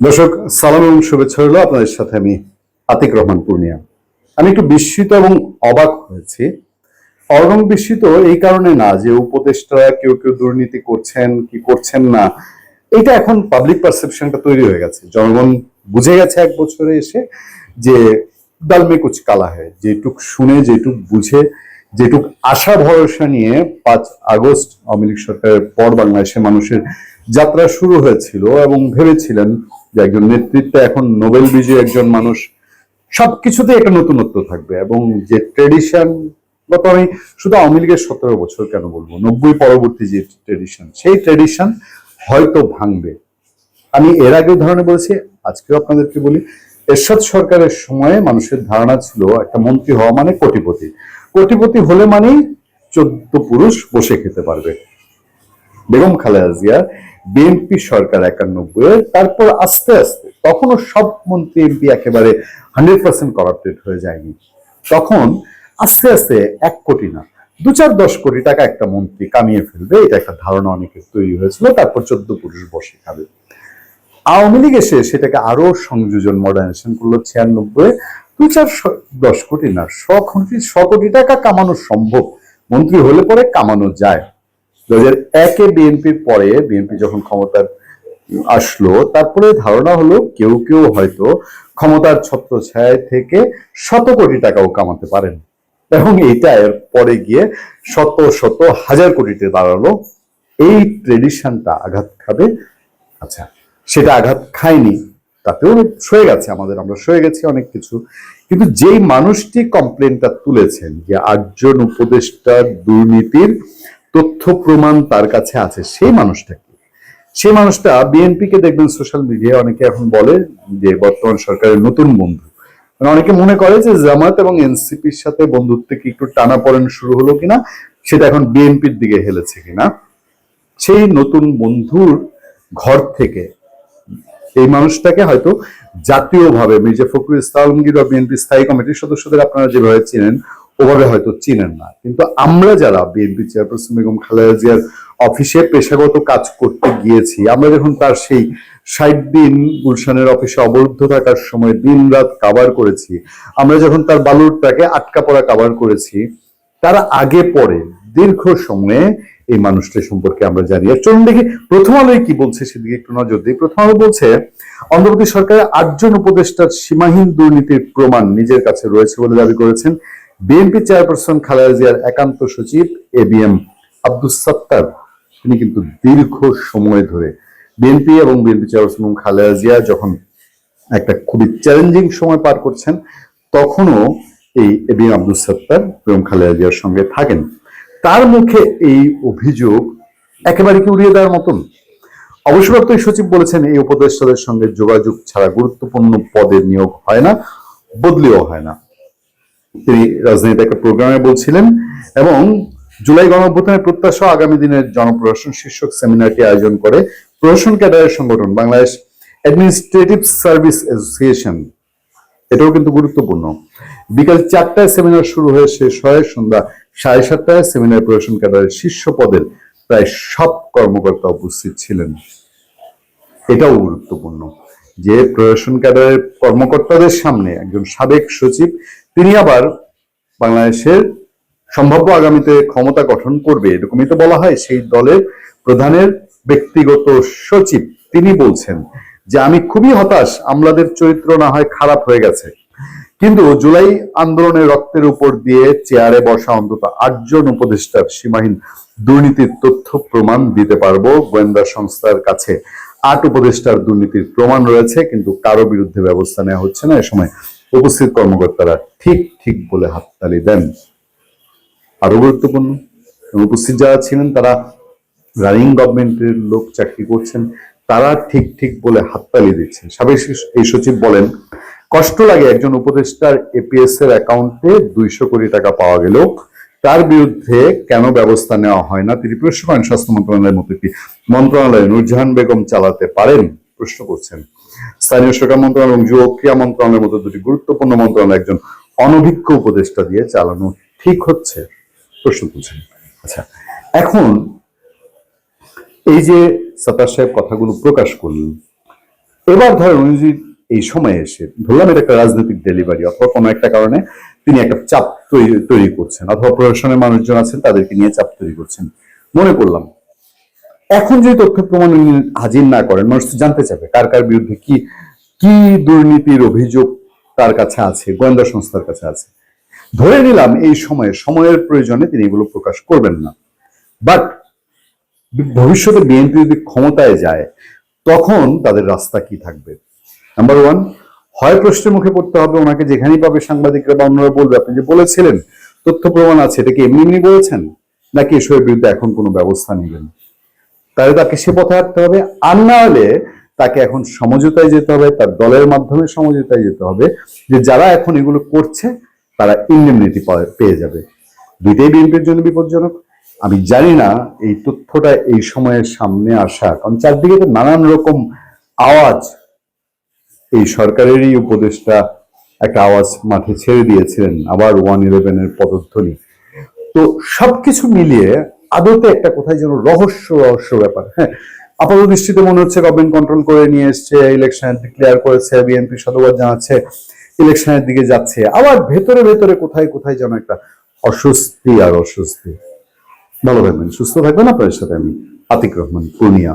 দর্শক, সালাম এবং শুভেচ্ছা হলো আপনাদের সাথে আমি আতিক রহমান পূর্ণিয়া। আমি একটু বিস্মিত এবং অবাক হয়েছি। অরম বিস্মিত এই কারণে না যে উপদেষ্টারা কেউ কেউ দুর্নীতি করছেন, কি করছেন না, এটা এখন পাবলিক পারসেপশনটা তৈরি হয়ে গেছে। জনগণ বুঝে গেছে এক বছরে এসে যে ডালমে কুচ কালা হয় যেটুক শুনে, যেটুক বুঝে, যেটুক আশা ভরসা নিয়ে পাঁচ আগস্ট আওয়ামী লীগ সরকারের পর বাংলাদেশে মানুষের যাত্রা শুরু হয়েছিল এবং ভেবেছিলেন যে একজন নেতৃত্বে এখন নোবেল বিজয়ী একজন মানুষ সবকিছুতে একটা নতুনত্ব থাকবে এবং যে ট্রেডিশন গত আমি শুধু আওয়ামী লীগের সতেরো বছর কেন বলব? নব্বই পরবর্তী যে ট্রেডিশন সেই ট্রেডিশন হয়তো ভাঙবে। আমি এর আগে উদাহরণে বলেছি আজকেও আপনাদেরকে বলি, এরশাদ সরকারের সময়ে মানুষের ধারণা ছিল একটা মন্ত্রী হওয়া মানে কোটিপতি। কোটিপতি হলে মানেই চোদ্দ পুরুষ বসে খেতে পারবে। বেগম খালেদা জিয়া, বিএনপি সরকার একানব্বই এর, তারপর আস্তে আস্তে, তখনও সব মন্ত্রী এমপি একেবারে হান্ড্রেড পার্সেন্ট করাপ্টেড হয়ে যায়নি। তখন আস্তে আস্তে এক কোটি না, দু চার দশ কোটি টাকা একটা মন্ত্রী কামিয়ে ফেলবে, এটা একটা ধারণা অনেকের তৈরি হয়েছিল, তারপর চোদ্দ পুরুষ বসে খাবে। আওয়ামী লীগ এসে সেটাকে আরও সংযোজন মডার্নাইজেশন করল ছিয়ানব্বই দু চার দশ কোটি না, শ কোটি শ কোটি টাকা কামানো সম্ভব, মন্ত্রী হলে পরে কামানো যায়। হাজার একে বিএনপির পরে বিএনপি যখন ক্ষমতার আসলো, তারপরে ধারণা হলো কেউ কেউ হয়তো ক্ষমতার ছত্রছায়া থেকে শত কোটি টাকাও কামাতে পারেন। এবং এইটা এর পরে গিয়ে শত শত হাজার কোটিতে দাঁড়াল। এই ট্রেডিশনটা আঘাত খাবে? আচ্ছা সেটা আঘাত খায়নি, তাতেও সয়ে গেছে, আমাদের আমরা সয়ে গেছি অনেক কিছু। কিন্তু যেই মানুষটি কমপ্লেনটা তুলেছেন যে আটজন উপদেষ্টার দুর্নীতির তথ্য প্রমাণ তার কাছে আছে, সেই মানুষটা কি? সেই মানুষটা বিএনপি কে দেখবেন সোশ্যাল মিডিয়ায় অনেকে এখন বলে যে বর্তমান সরকারের নতুন বন্ধু। মানে অনেকে মনে করে যে জামাত এবং এনসিপির সাথে বন্ধুত্বে কি একটু টানাপড়েন শুরু হলো কিনা, সেটা এখন বিএনপির দিকে হেলেছে কিনা। সেই নতুন বন্ধুর ঘর থেকে এই মানুষটাকে হয়তো জাতীয়ভাবে মির্জা ফখরুল ইসলাম আলমগীর বা বিএনপি স্থায়ী কমিটির সদস্যদের আপনারা যেভাবে চিনেন ওভাবে হয়তো চিনেন না। কিন্তু আমরা যারা বিএনপি চেয়ারপারসন বেগম খালেদা জিয়ার অফিসে পেশাগত কাজ করতে গিয়েছি, আমরা যখন তার সেই ষাট দিন গুলশানের অফিসে অবরুদ্ধ থাকার সময় দিন রাত কাভার করেছি, আমরা যখন তার বালুরটাকে আটকা পড়া কাভার করেছি, তার আগে পরে, দীর্ঘ সময়ে এই মানুষটা সম্পর্কে আমরা জানি। আর চলুন দেখি, প্রথম আলোয় কি বলছে সেদিকে একটু নজর দিই। প্রথম আলো বলছে অন্ধ্রপ্রদেশ সরকারের আটজন উপদেষ্টার সীমাহীন দুর্নীতির প্রমাণ নিজের কাছে রয়েছে বলে দাবি করেছেন বিএনপি চেয়ারপারসন খালেদা জিয়ার একান্ত সচিব A B M Abdus Sattar. তিনি কিন্তু দীর্ঘ সময় ধরে বিএনপি এবং বিএনপি চেয়ারপারসন খালেদা জিয়া যখন একটা খুবই চ্যালেঞ্জিং সময় পার করছেন, তখনও এই এবি আব্দুল সত্তার প্রেম খালেদা জিয়ার সঙ্গে থাকেন। তার মুখে এই অভিযোগ একেবারে কি উড়িয়ে দেওয়ার মতন? অবসরপ্রাপ্ত সচিব বলেছেন, এই উপদেষ্টাদের সঙ্গে যোগাযোগ ছাড়া গুরুত্বপূর্ণ পদে নিয়োগ হয় না, বদলিও হয় না। তিনি রাজনীতি একটা প্রোগ্রামে বলছিলেন এবং জুলাই গণঅভ্যুত্থানের প্রত্যাশা আগামী দিনের জনপ্রশাসন শীর্ষক সেমিনারটি আয়োজন করে প্রশাসন ক্যাডারের সংগঠন, বাংলাদেশ অ্যাডমিনিস্ট্রেটিভ সার্ভিস অ্যাসোসিয়েশন এটাও কিন্তু গুরুত্বপূর্ণ। বিকাল চারটায় সেমিনার শুরু হয়ে শেষ হয়। সন্ধ্যা সাড়ে সাতটায় সেমিনার প্রশাসন ক্যাডারের শীর্ষ পদের প্রায় সব কর্মকর্তা উপস্থিত ছিলেন। এটাও গুরুত্বপূর্ণ যে প্রশাসন ক্যাডারের কর্মকর্তাদের সামনে একজন সাবেক সচিব তিনি আবার বাংলাদেশের সম্ভাব্য আগামীতে ক্ষমতা গঠন করবে, এরকমই তো বলা হয়, সেই দলের প্রধানের ব্যক্তিগত সচিব। তিনি বলছেন যে, আমি খুবই হতাশ, আমলাদের চরিত্র না হয় খারাপ হয়ে গেছে। কিন্তু জুলাই আন্দোলনের রক্তের উপর দিয়ে চেয়ারে বসা অন্তত আটজন উপদেষ্টার সীমাহীন দুর্নীতির তথ্য প্রমাণ দিতে পারব গোয়েন্দা সংস্থার কাছে। আট উপদেষ্টার দুর্নীতির প্রমাণ রয়েছে, কিন্তু কারও বিরুদ্ধে ব্যবস্থা নেওয়া হচ্ছে না। এ সময় উপস্থিত কর্মকর্তারা ঠিক ঠিক বলে হাততালি দেন। আরও গুরুত্বপূর্ণ, উপস্থিত যারা ছিলেন, তারা রানিং গভর্নমেন্টের লোক চাকরি করছেন, তারা ঠিক ঠিক বলে হাততালি দিচ্ছেন। সাবেক এই সচিব বলেন, কষ্ট লাগে একজন উপদেষ্টার এপিএস এর অ্যাকাউন্টে দুইশো কোটি টাকা পাওয়া গেলেও তার বিরুদ্ধে কেন ব্যবস্থা নেওয়া হয় না? তিনি প্রশ্ন করেন স্বাস্থ্য মন্ত্রণালয়ের মতো একটি মন্ত্রণালয় নূরজাহান বেগম চালাতে পারেন? প্রশ্ন করছেন। স্থানীয় সরকার মন্ত্রণালয় এবং যুব ক্রিয়া মন্ত্রণালয়ের মতো দুটি গুরুত্বপূর্ণ মন্ত্রণালয় একজন অনভিজ্ঞ উপদেষ্টা দিয়ে চালানো ঠিক হচ্ছে? প্রশ্ন তুলছেন। আচ্ছা এখন এই যে সাতার সাহেব কথাগুলো প্রকাশ করলেন, এবার ধরেন উনি এই সময়ে এসে, ধরলাম এটা একটা রাজনৈতিক ডেলিভারি অথবা কোনো একটা কারণে তিনি একটা চাপ তৈরি তৈরি করছেন অথবা প্রশাসনের মানুষজন আছেন তাদেরকে নিয়ে চাপ তৈরি করছেন। মনে করলাম এখন যদি তথ্য প্রমাণ হাজির না করেন, মানুষ জানতে চাবে কার কার বিরুদ্ধে কি কি দুর্নীতির অভিযোগ তার কাছে আছে, গোয়েন্দা সংস্থার কাছে আছে। ধরে নিলাম এই সময়ে সময়ের প্রয়োজনে তিনি এগুলো প্রকাশ করবেন না। বাট ভবিষ্যতে বিএনপি যদি ক্ষমতায় যায়, তখন তাদের রাস্তা কি থাকবে? নাম্বার ওয়ান হয় প্রশ্নের মুখে পড়তে হবে, ওনাকে যেখানেই পাবে সাংবাদিকরা বা অন্যরা বলবে, আপনি যে বলেছিলেন, তথ্য প্রমাণ আছে, এটা কি এমনি এমনি বলেছেন? নাকি এসবের বিরুদ্ধে এখন কোনো ব্যবস্থা নেবেন তাহলে তাকে সে পথে হাঁটতে হবে। আর না হলে তাকে এখন সমঝোতায় যেতে হবে, তার দলের মাধ্যমে সমঝোতায় যেতে হবে যে যারা এখন এগুলো করছে, তারা ইন্ডেমনিটি পেয়ে যাবে। দুইটাই বিএনপির জন্য বিপজ্জনক। আমি জানি না এই তথ্যটা এই সময়ের সামনে আসা, কারণ চারদিকে তো নানান রকম আওয়াজ। এই সরকারেরই উপদেষ্টা একটা আওয়াজ মাঠে ছেড়ে দিয়েছিলেন, আবার ওয়ান ইলেভেনের পদধ্বনি। তো সবকিছু মিলিয়ে আদতে একটা কোথায় যেন রহস্য রহস্য ব্যাপার হ্যাঁ। আপাতত দৃষ্টিতে মনে হচ্ছে গভর্নমেন্ট কন্ট্রোল করে নিয়ে এসছে ইলেকশন ডিক্লেয়ার করেছে বিএনপি সদবাদ জানাচ্ছে ইলেকশনের দিকে যাচ্ছে। আবার ভেতরে ভেতরে কোথায় কোথায় যেন একটা অস্বস্তি আর অস্বস্তি। ভালো থাকবেন, সুস্থ থাকবেন। আপনাদের সাথে আমি আতিক রহমান, পূর্ণিয়া।